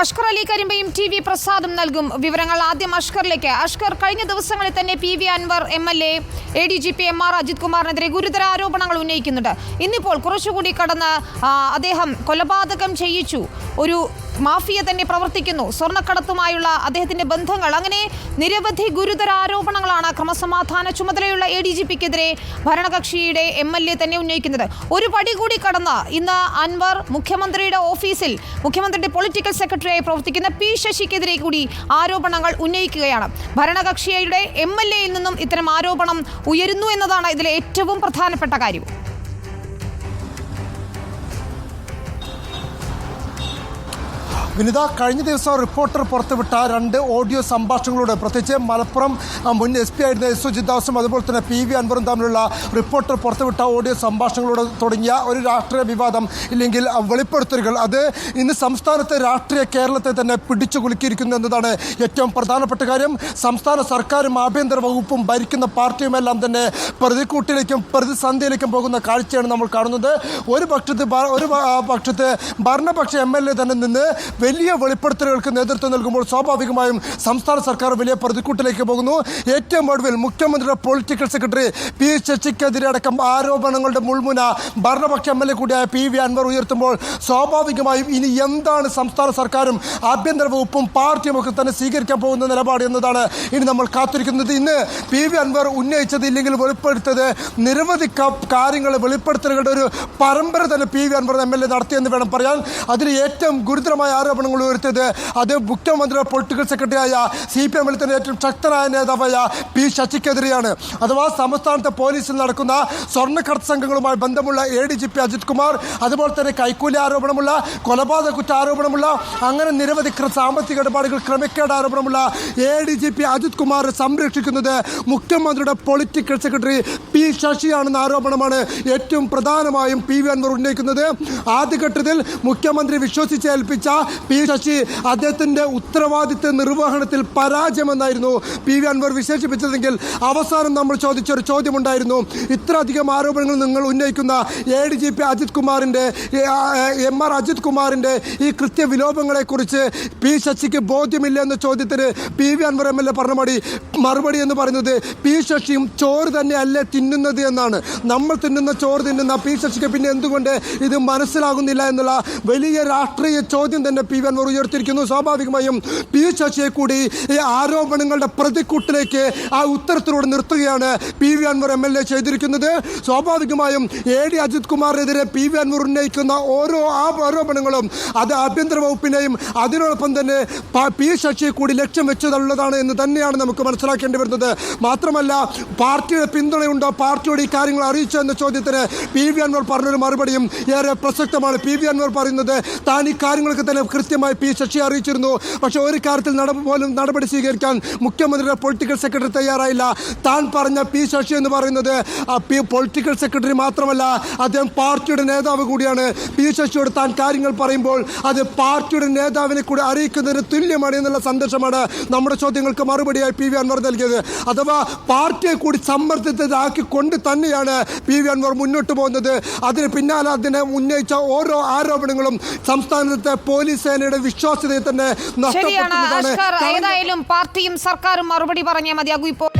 അഷ്കർ അലി കരിമ്പയും T V പ്രസാദും നൽകും വിവരങ്ങൾ. ആദ്യം അഷ്കറിലേക്ക്. അഷ്കർ കഴിഞ്ഞ ദിവസങ്ങളിൽ തന്നെ P V Anwar M L A A D G P M R Ajith കുമാറിനെതിരെ ഗുരുതര ആരോപണങ്ങൾ ഉന്നയിക്കുന്നുണ്ട്. ഇന്നിപ്പോൾ കുറച്ചുകൂടി കടന്ന് അദ്ദേഹം കൊലപാതകം ചെയ്യിച്ചു. ഒരു മാഫിയ തന്നെ പ്രവർത്തിക്കുന്നു. സ്വർണക്കടത്തുമായുള്ള അദ്ദേഹത്തിന്റെ ബന്ധങ്ങൾ. അങ്ങനെ നിരവധി ഗുരുതര ആരോപണങ്ങളാണ് ക്രമസമാധാന ചുമതലയുള്ള എ ഡി ജി പിക്കെതിരെ ഭരണകക്ഷിയുടെ എം എൽ എ തന്നെ ഉന്നയിക്കുന്നത്. ഒരു പടി കൂടി കടന്ന് ഇന്ന് അൻവർ മുഖ്യമന്ത്രിയുടെ ഓഫീസിൽ മുഖ്യമന്ത്രിയുടെ പൊളിറ്റിക്കൽ സെക്രട്ടറിയായി പ്രവർത്തിക്കുന്ന പി ശശിക്കെതിരെ കൂടി ആരോപണങ്ങൾ ഉന്നയിക്കുകയാണ്. ഭരണകക്ഷിയുടെ എം എൽ എയിൽ നിന്നും ഇത്തരം ആരോപണം ഉയരുന്നു എന്നതാണ് ഇതിലെ ഏറ്റവും പ്രധാനപ്പെട്ട കാര്യം. വിനിത കഴിഞ്ഞ ദിവസം റിപ്പോർട്ടർ പുറത്തുവിട്ട രണ്ട് ഓഡിയോ സംഭാഷണങ്ങളോട് പ്രത്യേകിച്ച് മലപ്പുറം മുൻ എസ് പി ആയിരുന്ന എസ് സുജിത് അതുപോലെ തന്നെ പി വി അൻവറും തമ്മിലുള്ള റിപ്പോർട്ടർ പുറത്തുവിട്ട ഓഡിയോ സംഭാഷണങ്ങളോട് തുടങ്ങിയ ഒരു രാഷ്ട്രീയ വിവാദം ഇല്ലെങ്കിൽ വെളിപ്പെടുത്തലുകൾ. അത് ഇന്ന് സംസ്ഥാനത്തെ രാഷ്ട്രീയ കേരളത്തെ തന്നെ പിടിച്ചു കുലുക്കിയിരിക്കുന്നു എന്നതാണ് ഏറ്റവും പ്രധാനപ്പെട്ട കാര്യം. സംസ്ഥാന സർക്കാരും ആഭ്യന്തര വകുപ്പും ഭരിക്കുന്ന പാർട്ടിയുമെല്ലാം തന്നെ പ്രതിക്കൂട്ടിലേക്കും പ്രതിസന്ധിയിലേക്കും പോകുന്ന കാഴ്ചയാണ് നമ്മൾ കാണുന്നത്. ഒരു പക്ഷത്ത് ഒരു പക്ഷത്ത് ഭരണപക്ഷ എം എൽ എ തന്നെ നിന്ന് വലിയ വെളിപ്പെടുത്തലുകൾക്ക് നേതൃത്വം നൽകുമ്പോൾ സ്വാഭാവികമായും സംസ്ഥാന സർക്കാർ വലിയ പ്രതിക്കൂട്ടിലേക്ക് പോകുന്നു. ഏറ്റവും ഒടുവിൽ മുഖ്യമന്ത്രിയുടെ പൊളിറ്റിക്കൽ സെക്രട്ടറി പി ശശിക്കെതിരെ അടക്കം ആരോപണങ്ങളുടെ മുൾമുന ഭരണപക്ഷ എം എൽ എ കൂടിയായ പി വി അൻവർ ഉയർത്തുമ്പോൾ സ്വാഭാവികമായും ഇനി എന്താണ് സംസ്ഥാന സർക്കാരും ആഭ്യന്തര വകുപ്പും പാർട്ടിയും ഒക്കെ തന്നെ സ്വീകരിക്കാൻ പോകുന്ന നിലപാട് എന്നതാണ് ഇനി നമ്മൾ കാത്തിരിക്കുന്നത്. ഇന്ന് പി വി അൻവർ ഉന്നയിച്ചത് ഇല്ലെങ്കിൽ വെളിപ്പെടുത്തത് നിരവധി കാര്യങ്ങൾ വെളിപ്പെടുത്തലുകളുടെ ഒരു പരമ്പര തന്നെ P V Anwar M L A നടത്തിയെന്ന് വേണം പറയാൻ. അതിൽ ഏറ്റവും ഗുരുതരമായ ആരോപണങ്ങൾ ഉയർത്തിയത്. അത് മുഖ്യമന്ത്രിയുടെ പൊളിറ്റിക്കൽ സെക്രട്ടറിയായ സി പി എമ്മിൽ തന്നെ ഏറ്റവും ശക്തനായ നേതാവായ പി ശശിക്കെതിരെയാണ്. അഥവാ സംസ്ഥാനത്തെ പോലീസിൽ നടക്കുന്ന സ്വർണക്കടത്ത് സംഘങ്ങളുമായി ബന്ധമുള്ള A D G P Ajith Kumar അതുപോലെ തന്നെ കൈക്കൂലി ആരോപണമുള്ള കൊലപാതക കുറ്റ ആരോപണമുള്ള അങ്ങനെ നിരവധി സാമ്പത്തിക ഇടപാടുകൾ ക്രമക്കേട് ആരോപണമുള്ള A D G P Ajith Kumar സംരക്ഷിക്കുന്നത് മുഖ്യമന്ത്രിയുടെ പൊളിറ്റിക്കൽ സെക്രട്ടറി പി ശശിയാണെന്ന ആരോപണമാണ് ഏറ്റവും പ്രധാനമായും പി വി അൻവർ ഉന്നയിക്കുന്നത്. ആദ്യഘട്ടത്തിൽ മുഖ്യമന്ത്രി വിശ്വസിച്ച് ഏൽപ്പിച്ച പി ശശി അദ്ദേഹത്തിന്റെ ഉത്തരവാദിത്ത നിർവഹണത്തിൽ പരാജയമെന്നായിരുന്നു പി വി അൻവർ വിശേഷിപ്പിച്ചതെങ്കിൽ അവസാനം നമ്മൾ ചോദിച്ചൊരു ചോദ്യമുണ്ടായിരുന്നു. ഇത്രയധികം ആരോപണങ്ങൾ നിങ്ങൾ ഉന്നയിക്കുന്ന A D G P Ajith കുമാറിന്റെ എം ആർ അജിത് കുമാറിന്റെ ഈ കൃത്യവിലോപങ്ങളെക്കുറിച്ച് പി ശശിക്ക് ബോധ്യമില്ല എന്ന ചോദ്യത്തിന് P V Anwar M L A പറഞ്ഞ മടി മറുപടി എന്ന് പറയുന്നത് പി ശശിയും ചോറ് തന്നെയല്ലേ തിന്നുന്നത് എന്നാണ്. നമ്മൾ തിന്നുന്ന ചോറ് തിന്നുന്ന പി ശശിക്ക് പിന്നെ എന്തുകൊണ്ട് ഇത് മനസ്സിലാകുന്നില്ല എന്നുള്ള വലിയ രാഷ്ട്രീയ ചോദ്യം തന്നെ പി അൻവർ ഉയർത്തിയിരിക്കുന്നു. സ്വാഭാവികമായും പി ശശിയെ കൂടി ഈ ആരോപണങ്ങളുടെ പ്രതിക്കൂട്ടിലേക്ക് ആ ഉത്തരത്തിലൂടെ നിർത്തുകയാണ് P V Anvar M L A ചെയ്തിരിക്കുന്നത്. സ്വാഭാവികമായും എ ഡി അജിത് കുമാറിനെതിരെ പി വി അൻവർ ഉന്നയിക്കുന്ന ഓരോ ആരോപണങ്ങളും അത് ആഭ്യന്തര വകുപ്പിനെയും അതിനോടൊപ്പം തന്നെ പ- പി ശശിയെ കൂടി ലക്ഷ്യം വെച്ചതുള്ളതാണ് എന്ന് തന്നെയാണ് നമുക്ക് മനസ്സിലാക്കേണ്ടി വരുന്നത്. മാത്രമല്ല പാർട്ടിയുടെ പിന്തുണയുണ്ടോ? പാർട്ടിയോട് ഈ കാര്യങ്ങൾ അറിയിച്ചോ എന്ന ചോദ്യത്തിന് പി വി അൻവർ പറഞ്ഞൊരു മറുപടിയും ഏറെ പ്രസക്തമാണ്. പി വി അൻവർ പറയുന്നത് താൻ ഈ കാര്യങ്ങൾക്ക് തന്നെ കൃത്യമായി പി ശശി അറിയിച്ചിരുന്നു. പക്ഷെ ഒരു കാര്യത്തിൽ പോലും നടപടി സ്വീകരിക്കാൻ മുഖ്യമന്ത്രിയുടെ പൊളിറ്റിക്കൽ സെക്രട്ടറി തയ്യാറായില്ല. താൻ പറഞ്ഞ പി ശശി എന്ന് പറയുന്നത് പി പൊളിറ്റിക്കൽ സെക്രട്ടറി മാത്രമല്ല അദ്ദേഹം പാർട്ടിയുടെ നേതാവ് കൂടിയാണ്. പി ശശിയോട് താൻ കാര്യങ്ങൾ പറയുമ്പോൾ അത് പാർട്ടിയുടെ നേതാവിനെ കൂടി അറിയിക്കുന്നതിന് തുല്യമാണ് എന്നുള്ള സന്ദേശമാണ് നമ്മുടെ ചോദ്യങ്ങൾക്ക് മറുപടിയായി പി വി അൻവർ നൽകിയത്. അഥവാ പാർട്ടിയെ കൂടി സമ്മർദ്ദത്തിലാക്കി കൊണ്ട് തന്നെയാണ് പി വി അൻവർ മുന്നോട്ട് പോകുന്നത്. അതിന് പിന്നാലെ അതിനെ ഉന്നയിച്ച ഓരോ ആരോപണങ്ങളും സംസ്ഥാനത്തെ പോലീസ് സേനയുടെ വിശ്വാസ്യതയെ തന്നെ കഴിഞ്ഞ- ഏതായാലും പാർട്ടിയും സർക്കാരും മറുപടി പറഞ്ഞേ മതിയാകൂ ഇപ്പോൾ